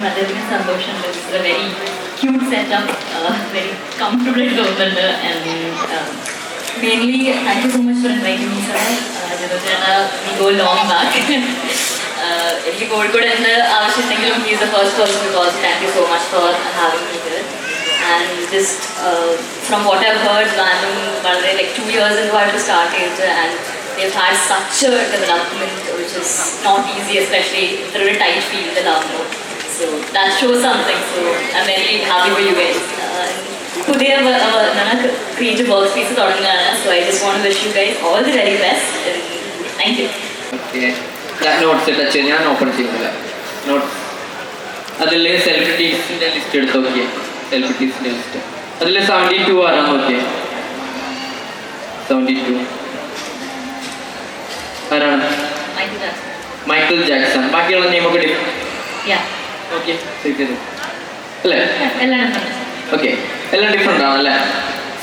വളരെയധികം സന്തോഷമുണ്ട് it's a very cute setup very comfortable ആയിട്ട് തോന്നുന്നുണ്ട് and mainly thank you so much for inviting me sir ചേട്ടാ V go long back എനിക്ക് കോഴിക്കോട് എന്ത് ആവശ്യമുണ്ടെങ്കിലും he's the first person because thank you so much for having me here and just from what I heard ഗാനം വളരെ like two years in what start ചെയ്തിട്ട് and they've had such a development which is not easy, especially through a tight field, the love note. So that shows something. So I'm very happy for you guys. Uh, പുതിയ creative work space തുടങ്ങുകയാണ്. So I just want wish you guys all the very best thank you okay notes touch ചെയ്ത് ഞാൻ open ചെയ്യുന്നില്ല. Notes അതിൽ സെലിബ്രിറ്റീസിന്റെ list എടുത്ത് നോക്കിയേ. സെലിബ്രിറ്റീസിന്റെ list അതിൽ സെവന്റി ടു ആരാ നോക്കിയേ? സെവന്റി ടു ആരാണ് മൈക്കിൾ ജാക്സൺ ബാക്കിയുള്ള നെയിമൊക്കെ ഡിഫറെന്റ് ഓക്കെ ചെയ്തു അല്ലേ? എല്ലാം ഓക്കെ എല്ലാം ഡിഫറെന്റ് ആണ് അല്ലേ?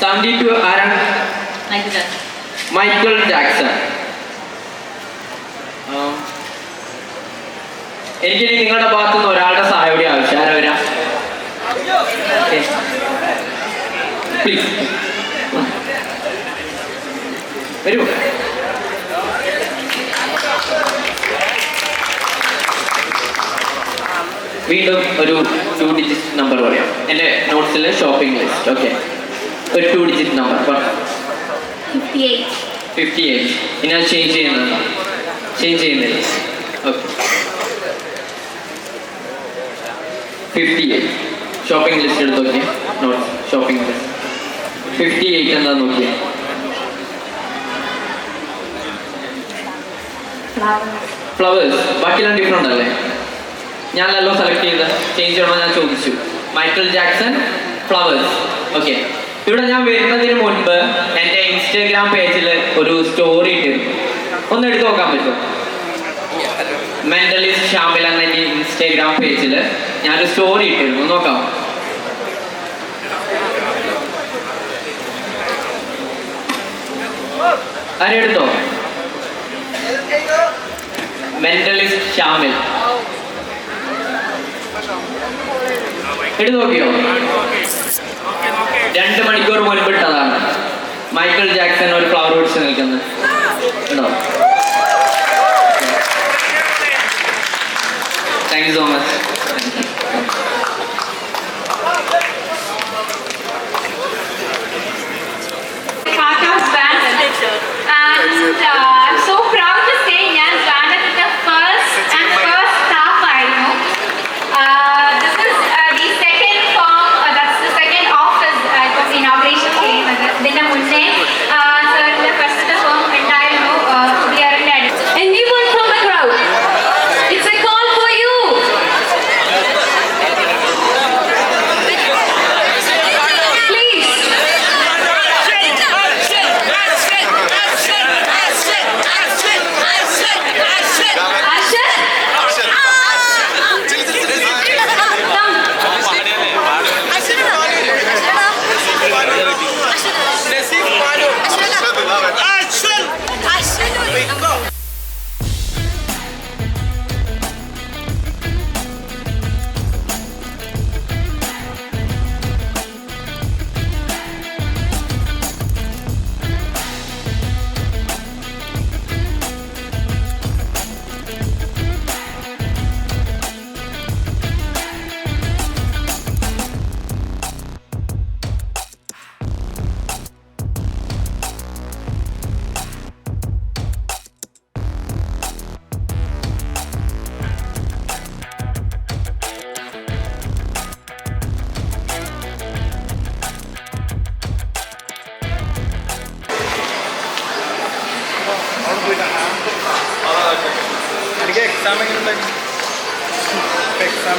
സെവന്റി ടു ആരാണ് മൈക്കിൾ ജാക്സൺ എനിക്ക് നിങ്ങളുടെ ഭാഗത്തു നിന്ന് ഒരാളുടെ സഹായം കൂടി ആവശ്യം. ആരാ വരാ? പ്ലീസ് വരൂ. വീണ്ടും ഒരു ടു ഡിജിറ്റ് നമ്പർ പറയാം. എന്റെ നോട്ട്സിലെ ഷോപ്പിംഗ് ലിസ്റ്റ് ഓക്കെ ഒരു two digit number fifty eight ഇനി അത് ചേഞ്ച് ചെയ്യുന്നത് ചേഞ്ച് ചെയ്യുന്നില്ല okay fifty eight shopping list എടുത്ത് നോക്കിയേ. Note shopping list fifty eight എന്താ നോക്കിയേ? ഫ്ലവേഴ്സ് ബാക്കിയെല്ലാം ഡിഫറെന്റ് അല്ലേ? ഞാനല്ലോ സെലക്ട് ചെയ്ത് ചേഞ്ച് ചെയ്യണോ ഞാൻ ചോദിച്ചു. മൈക്കിൾ ജാക്സൺ ഫ്ലവേഴ്സ് ഓക്കെ ഇവിടെ ഞാൻ വരുന്നതിന് മുൻപ് എന്റെ ഇൻസ്റ്റാഗ്രാം പേജിൽ ഒരു സ്റ്റോറി ഇട്ടിരുന്നു. ഒന്ന് എടുത്തു നോക്കാൻ പറ്റുമോ? മെന്റലിസ്റ്റ് ഷാമിൽ എന്ന എന്റെ ഇൻസ്റ്റാഗ്രാം പേജിൽ ഞാനൊരു സ്റ്റോറി ഇട്ടിരുന്നു. നോക്കാം. ആരെടുത്തോ? മെന്റലിസ്റ്റ് ഷാമിൽ എടുത്തു രണ്ട് മണിക്കൂർ മുൻപ് ഇട്ടതാണ് മൈക്കിൾ ജാക്സൺ ഒരു ഫ്ലവർ പിടിച്ച് നിൽക്കുന്നത്. താങ്ക് യു സോ മച്ച് എനിക്ക് എക്സാം എങ്ങനെ എക്സാം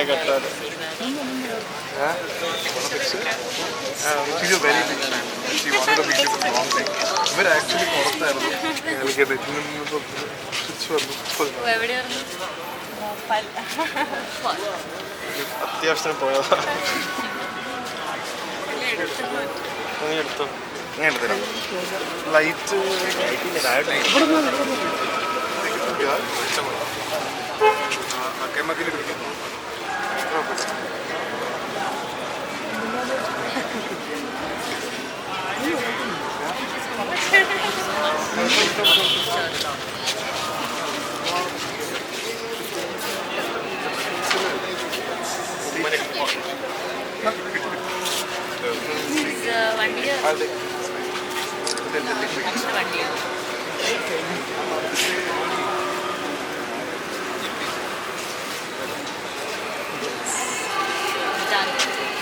ఇదే కట్టాలి very big she wanted big different long thing ഇവർ ആക്ച്വലി പുറത്തായിരുന്നു എനിക്കത് ഇതിൽ നിന്ന് തിരിച്ചു വന്നു അത്യാവശ്യം പോയതാണ് നീ എടുത്തോ ഞാൻ എടുത്തരാം ലൈറ്റ് ലൈറ്റ് ക്യാമറയിൽ എടുക്കുന്നു വണ്ടിയോ വണ്ടിയോ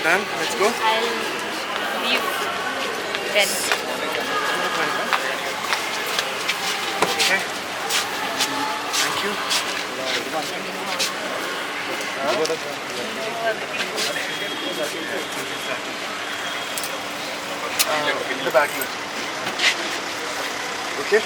Done? Let's go. I'll leave then. Okay. Thank you. Uh, the back. Okay.